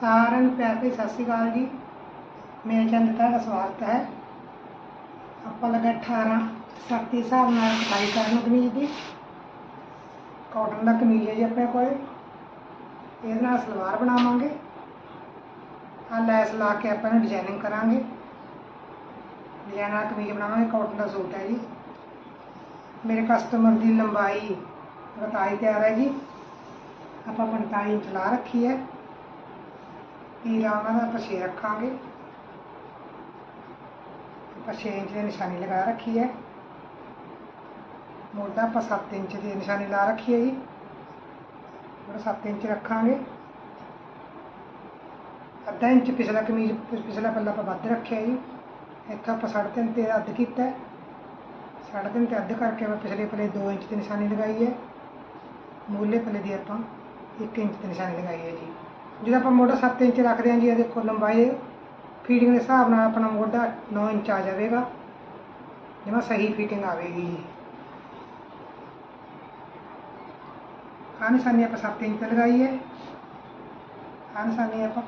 ਸਾਰਿਆਂ ਨੂੰ ਪਿਆਰ ਭਰੀ ਸਤਿ ਸ਼੍ਰੀ ਅਕਾਲ ਜੀ। ਮੇਰੇ ਚੈਨਲ ਤੇ ਤੁਹਾਡਾ ਸਵਾਗਤ ਹੈ। ਆਪਾਂ ਲਗਾ 18 ਸੱਤ ਹਿਸਾਬ ਨਾਲ ਕਟਾਈ ਕਰਨ ਕਮੀਜ਼ ਦੀ। ਕਾਟਨ ਦਾ ਕਮੀਜ਼ ਹੈ ਜੀ ਆਪਣੇ ਕੋਲ। ਇਹਦੇ ਨਾਲ ਸਲਵਾਰ ਬਣਾਵਾਂਗੇ। ਆ ਲੈਸ ਲਾ ਕੇ ਆਪਾਂ ਇਹਨੂੰ ਡਿਜ਼ਾਈਨਿੰਗ ਕਰਾਂਗੇ। ਡਿਜ਼ਾਈਨ ਵਾਲਾ ਕਮੀਜ਼ ਬਣਾਵਾਂਗੇ ਕਾਟਨ ਦਾ ਸੂਟ ਹੈ ਜੀ। ਮੇਰੇ ਕਸਟਮਰ ਦੀ ਲੰਬਾਈ 42 ਤਿਆਰ ਹੈ ਜੀ। ਆਪਾਂ 45 ਇੰਚ ਲਾ ਰੱਖੀ ਹੈ। ਤੀਰਾ ਉਹਨਾਂ ਦਾ ਆਪਾਂ ਛੇ ਰੱਖਾਂਗੇ। ਆਪਾਂ 6 ਇੰਚ ਦੀ ਨਿਸ਼ਾਨੀ ਲਗਾ ਰੱਖੀ ਹੈ। ਮੋਢਾ ਆਪਾਂ 7 ਇੰਚ ਦੀ ਨਿਸ਼ਾਨੀ ਲਾ ਰੱਖੀ ਹੈ ਜੀ। ਉਹ 7 ਇੰਚ ਰੱਖਾਂਗੇ। ਅੱਧਾ ਇੰਚ ਪਿਛਲਾ ਕਮੀਜ਼, ਪਿਛਲਾ ਪੱਲਾ ਆਪਾਂ ਵੱਧ ਰੱਖਿਆ ਜੀ। ਇੱਥੇ ਆਪਾਂ 3.5 ਤੇ ਅੱਧ ਕੀਤਾ। ਸਾਢੇ ਤਿੰਨ ਤੇ ਅੱਧ ਕਰਕੇ ਆਪਾਂ ਪਿਛਲੇ ਪੱਲੇ 2 ਇੰਚ ਦੀ ਨਿਸ਼ਾਨੀ ਲਗਾਈ ਹੈ। ਮੂਲੇ ਪੱਲੇ ਦੀ ਆਪਾਂ 1 ਇੰਚ ਦੀ ਨਿਸ਼ਾਨੀ ਲਗਾਈ ਹੈ ਜੀ। ਜਦੋਂ ਆਪਾਂ ਮੋਢਾ 7 ਇੰਚ ਰੱਖਦੇ ਹਾਂ ਜੀ ਇਹ ਦੇਖੋ ਲੰਬਾਈ ਫੀਟਿੰਗ ਦੇ ਹਿਸਾਬ ਨਾਲ ਆਪਣਾ ਮੋਢਾ 9 ਇੰਚ ਆ ਜਾਵੇਗਾ ਜਿਵੇਂ ਸਹੀ ਫਿਟਿੰਗ ਆਵੇਗੀ ਜੀ ਆਹ ਨਿਸ਼ਾਨੀ ਆਪਾਂ 7 ਇੰਚ ਤੇ ਲਗਾਈ ਹੈ ਆਹ ਨਿਸ਼ਾਨੀ ਆਪਾਂ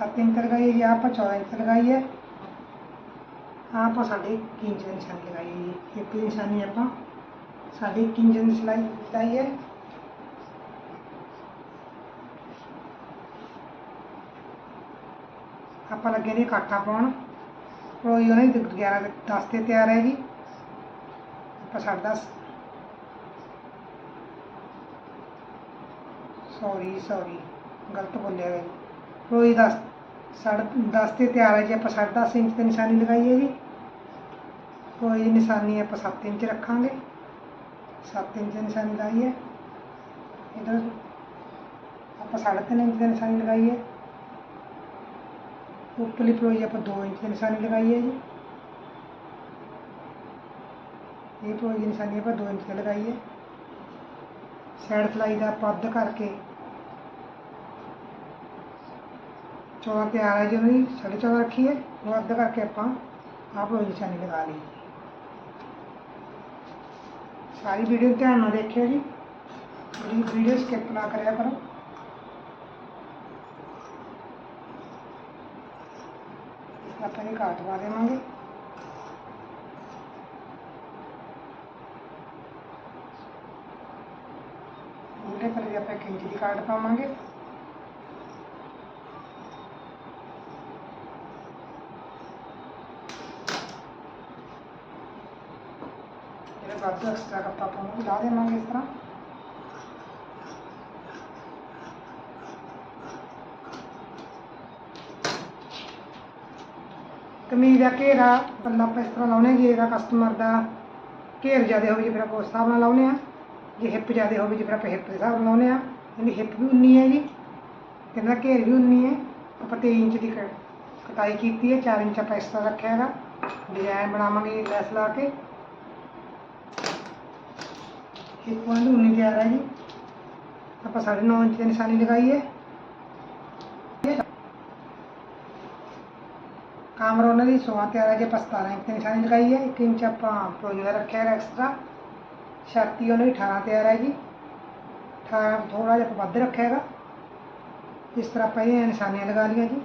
7 ਇੰਚ ਤੇ ਲਗਾਈ ਹੈ ਜੀ ਆਹ ਆਪਾਂ 14 ਇੰਚ ਤੇ ਲਗਾਈ ਹੈ ਆਹ ਆਪਾਂ ਸਾਢੇ ਕੁ ਇੰਚ ਦੀ ਨਿਸ਼ਾਨੀ ਲਗਾਈ ਹੈ ਜੀ ਆਪਾਂ ਸਾਢੇ ਕੁ ਇੰਚ ਦੀ ਸਿਲਾਈ ਲਗਾਈ ਹੈ ਆਪਾਂ ਲੱਗੇ ਨੇ ਕਾਟਾ ਪਾਉਣ ਕੋਈ ਉਹਨੇ 11 ਦੇ 10 ਤੇ ਤਿਆਰ ਹੈ ਜੀ ਆਪਾਂ ਸਾਢੇ ਦਸ ਸੌਰੀ ਸੌਰੀ ਗਲਤ ਬੋਲਿਆ ਗਿਆ ਕੋਈ 10 ਸਾਢੇ 10 ਤੇ ਤਿਆਰ ਹੈ ਜੀ ਆਪਾਂ ਸਾਢੇ ਦਸ ਇੰਚ ਤੇ ਨਿਸ਼ਾਨੀ ਲਗਾਈ ਹੈ ਜੀ ਕੋਈ ਨਿਸ਼ਾਨੀ ਆਪਾਂ 7 ਇੰਚ ਰੱਖਾਂਗੇ 7 ਇੰਚ ਦੀ ਨਿਸ਼ਾਨੀ ਲਗਾਈ ਹੈ ਇਧਰ ਆਪਾਂ ਸਾਢੇ ਤਿੰਨ ਇੰਚ ਦੀ ਨਿਸ਼ਾਨੀ ਲਗਾਈ ਹੈ ऊपरी फ्लोर यहाँ पर दो इंच की निशानी लगाई है ये प्रोजी निशानी यहाँ पर दो इंच की लगाई है। सैड सिलाई का पद करके चौदह तैयार है जनवरी साढ़े चौदह रखी है। वो अद्ध करके आप आप निशानी लगा ली। सारी वीडियो ध्यान ना देखिए जी। वीडियो स्किप ना करो। ਆਪਾਂ ਇਹ ਕਾਟ ਪਾ ਦੇਵਾਂਗੇ। ਉਹਦੇ ਪਰ ਆਪਾਂ ਇੱਕ ਦੀ ਕਾਟ ਪਾਵਾਂਗੇ। ਇਹਦੇ ਬਾਅਦ ਐਕਸਟਰਾ ਕੱਪਾ ਆਪਾਂ ਨੂੰ ਲਾ ਦੇਵਾਂਗੇ ਇਸ ਤਰ੍ਹਾਂ। ਕਮੀਜ਼ ਦਾ ਘੇਰਾ, ਬੰਦਾ ਆਪਾਂ ਇਸ ਤਰ੍ਹਾਂ ਲਾਉਣੇ, ਜੇ ਇਹਦਾ ਕਸਟਮਰ ਦਾ ਘੇਰ ਜ਼ਿਆਦਾ ਹੋਵੇ, ਜੇ ਫਿਰ ਆਪਾਂ ਉਸ ਹਿਸਾਬ ਨਾਲ ਲਾਉਨੇ ਆ। ਜੇ ਹਿੱਪ ਜ਼ਿਆਦਾ ਹੋਵੇ, ਜੇ ਫਿਰ ਆਪਾਂ ਹਿੱਪ ਦੇ ਹਿਸਾਬ ਨਾਲ ਲਾਉਨੇ ਆ। ਇਹਦੀ ਹਿੱਪ ਵੀ ਉਨੀ ਹੈ ਜੀ, ਤੇ ਇਹਦਾ ਘੇਰ ਵੀ ਉਨੀ ਹੈ ਆਪਾਂ 23 ਇੰਚ ਦੀ ਕ- ਕਟਾਈ ਕੀਤੀ ਹੈ 4 ਇੰਚ ਆਪਾਂ ਇਸ ਤਰ੍ਹਾਂ ਰੱਖਿਆ ਹੈਗਾ ਡਿਜ਼ਾਈਨ ਬਣਾਵਾਂਗੇ ਲੈਸ ਲਾ ਕੇ। ਹਿੱਪ ਵਾਲੀ ਉਨੀ ਤਿਆਰ ਹੈ ਜੀ। ਆਪਾਂ 9.5 ਇੰਚ ਦੀ ਨਿਸ਼ਾਨੀ ਲਗਾਈ ਹੈ। आमरोनरी सोहा तेरह जो पछता रहे तीन छाने लगाई है। एक इंच प्रोजर रखेगा एक्सट्रा छाती उन्होंने अठारह तेरह जी। अठारह थोड़ा जब बद रखेगा। इस तरह पर निशानिया लगा लिया जी।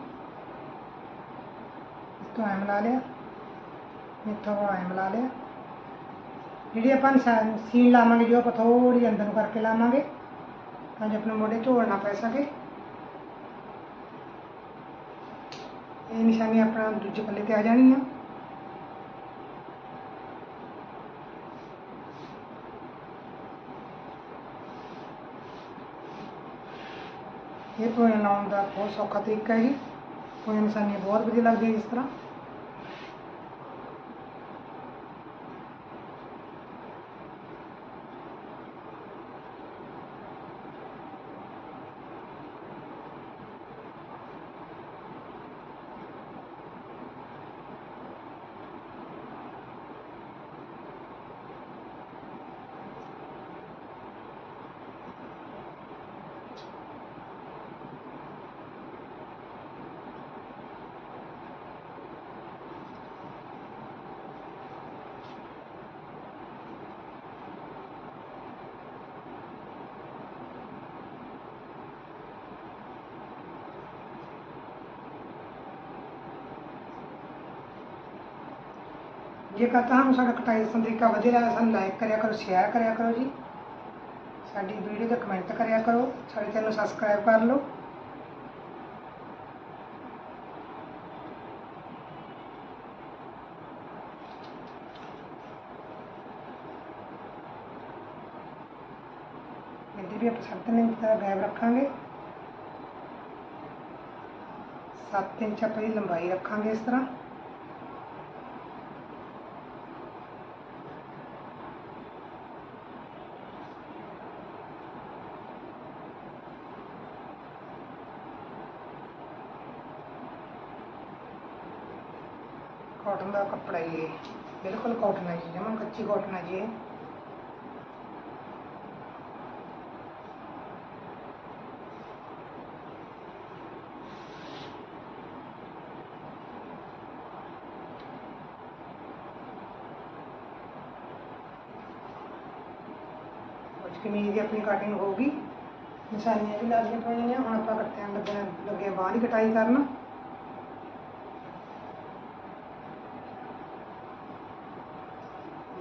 इतों तो एम ला लिया। इतों को एम ला लिया। जी आप सीन लावे जो आप थोड़ी अंदर करके लावे तो जो अपने मोटे झोलना पै सके। ਇਹ ਨਿਸ਼ਾਨੀ ਆਪਣਾ ਦੂਜੇ ਪੱਲੇ ਤੇ ਆ ਜਾਣੀ ਆ। ਇਹ ਪੋਇਆਂ ਲਾਉਣ ਦਾ ਬਹੁਤ ਸੌਖਾ ਤਰੀਕਾ ਹੈ ਜੀ। ਪੋਇਆਂ ਨਿਸ਼ਾਨੀਆਂ ਬਹੁਤ ਵਧੀਆ ਲੱਗਦੀਆਂ ਇਸ ਤਰ੍ਹਾਂ। ਜੇਕਰ ਤੁਹਾਨੂੰ ਸਾਡਾ ਕਟਾਈ ਦਾ ਤਰੀਕਾ ਵਧੀਆ ਲੱਗਦਾ ਸਾਨੂੰ ਲਾਈਕ ਕਰਿਆ ਕਰੋ ਸ਼ੇਅਰ ਕਰਿਆ ਕਰੋ ਜੀ ਸਾਡੀ ਵੀਡੀਓ ਤੇ ਕਮੈਂਟ ਕਰਿਆ ਕਰੋ ਸਾਡੇ ਚੈਨਲ ਨੂੰ ਸਬਸਕ੍ਰਾਈਬ ਕਰ ਲਓ ਇੱਧਰ ਵੀ ਆਪਾਂ ਸੱਤ ਇੰਚ ਦਾ ਗੈਪ ਰੱਖਾਂਗੇ 7 ਇੰਚ ਆਪਾਂ ਦੀ ਲੰਬਾਈ ਰੱਖਾਂਗੇ ਇਸ ਤਰ੍ਹਾਂ ਕਾਟਨ ਦਾ ਕੱਪੜਾ ਹੀ ਇਹ ਬਿਲਕੁਲ ਕਾਟਨ ਹੈ ਜੀ ਜਮਾਂ ਕੱਚੀ ਕਾਟਨ ਹੈ ਜੀ ਇਹ ਕੁਝ ਕਮੀਜ਼ ਦੀ ਆਪਣੀ ਕਟਿੰਗ ਹੋਊਗੀ ਨਿਸ਼ਾਨੀਆਂ ਵੀ ਲੱਗੀਆਂ ਪਈਆਂ ਨੇ ਹੁਣ ਆਪਾਂ ਕੱਟਿਆਂ ਲੱਗਣ ਲੱਗੇ ਬਾਹਰ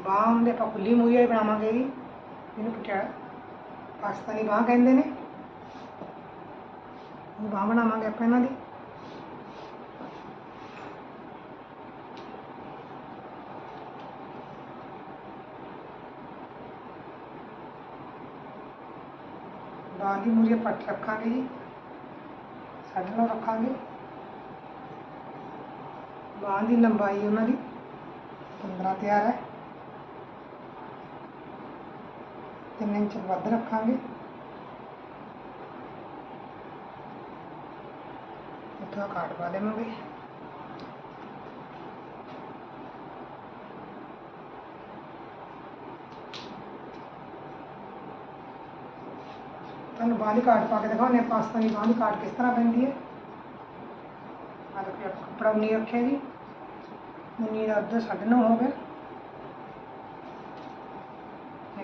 बह हमें खुली मूवी आई ब्राह्मा के मैंने पुटा पाकिस्तानी बह कहते ने। बह बनावे आप बाकी मुझे पट रखा जी। साढ़े रखा रखा बांह की लंबाई उन्होंने पंद्रह तैयार है। ਜੀ ਸਾਡੇ ਨਾਲ ਰੱਖਾਂਗੇ ਬਾਂਹ ਦੀ ਲੰਬਾਈ ਉਹਨਾਂ ਦੀ 15 ਤਿਆਰ ਹੈ ਤਿੰਨ ਇੰਚ ਵੱਧ ਰੱਖਾਂਗੇ ਇੱਥੋਂ ਕਾਟ ਪਾ ਦੇਵਾਂਗੇ ਤੁਹਾਨੂੰ ਬਾਹਲੀ ਕਾਟ ਪਾ ਕੇ ਦਿਖਾਉਂਦੇ ਹਾਂ ਪਾਸਤਾਨੀ ਬਾਹਲੀ ਕਾਟ ਕਿਸ ਤਰ੍ਹਾਂ ਪੈਂਦੀ ਹੈ ਆ ਦੇਖੋ ਆਪਾਂ ਕੱਪੜਾ ਉਨੀ ਰੱਖਿਆ ਜੀ ਉਨੀ ਦਾ ਅੱਧਾ ਸਾਢੇ ਨੌ ਹੋ ਗਿਆ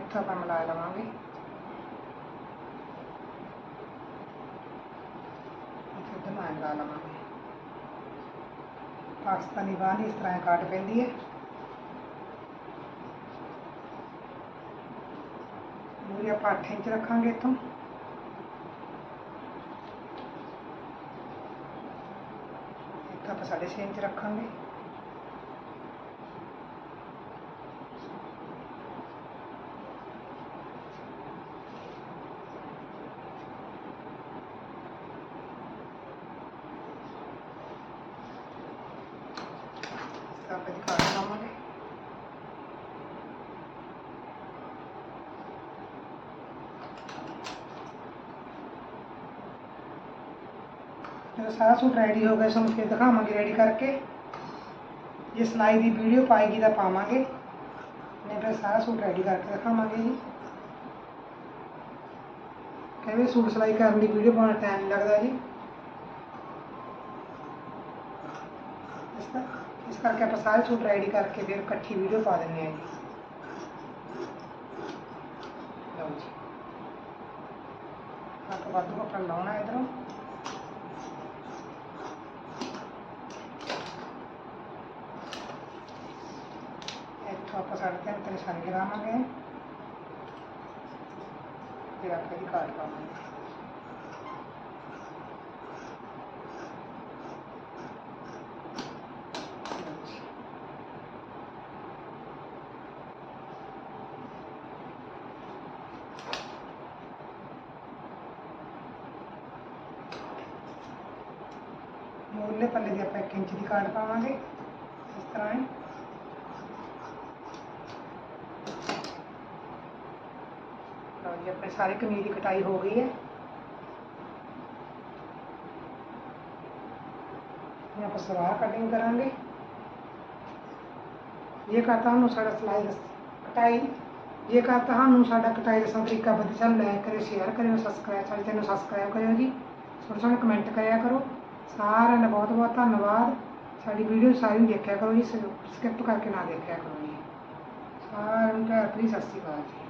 अच्छा Malala Mangi. Demand Malala Mangi. Pakistani बानी इस तरह काट पेंदी है पूरे पाठे च रखा इतों इतना साढ़े छे इंच रखा मेरा सारा सूट रेडी हो गया सो फिर दिखावे रेडी करके। जो सिलाई की वीडियो पाएगी तो पावे नहीं फिर सारा सूट रेडी करके दिखावे जी। कई बार सूट सिलाई करने की वीडियो पाने टाइम नहीं लगता जी। इस करके आप सारे सूट रेडी करके फिर कट्ठी वीडियो पा दें जी। लो जी। आपको तो वादू कपड़ा लाना इधरों। साढ़े तेरह साढ़े ग्राम आ गए फिर आपके रिकॉर्ड पाऊँगे मूल्य पल्ले की आप एक इंच की काट पावे इस तरह ये अपने सारे कमीज की कटाई हो गई है। यहाँ पर सलवार कटिंग करा ये कहता हूँ, साढ़ा सिलाई कटाई। ये कहता हूँ सा कटाई का तरीका बद चल लाइक करो, शेयर करो सबसक्राइब सारे चैनल सबसक्राइब करो जी। थोड़ा सोने कमेंट करो। सारे ने बहुत बहुत धन्यवाद साड़ी वीडियो सारी देखा करो जी, स्किप करके ना देखा करो जी। सारे प्लीज़, सत श्रीकाल जी।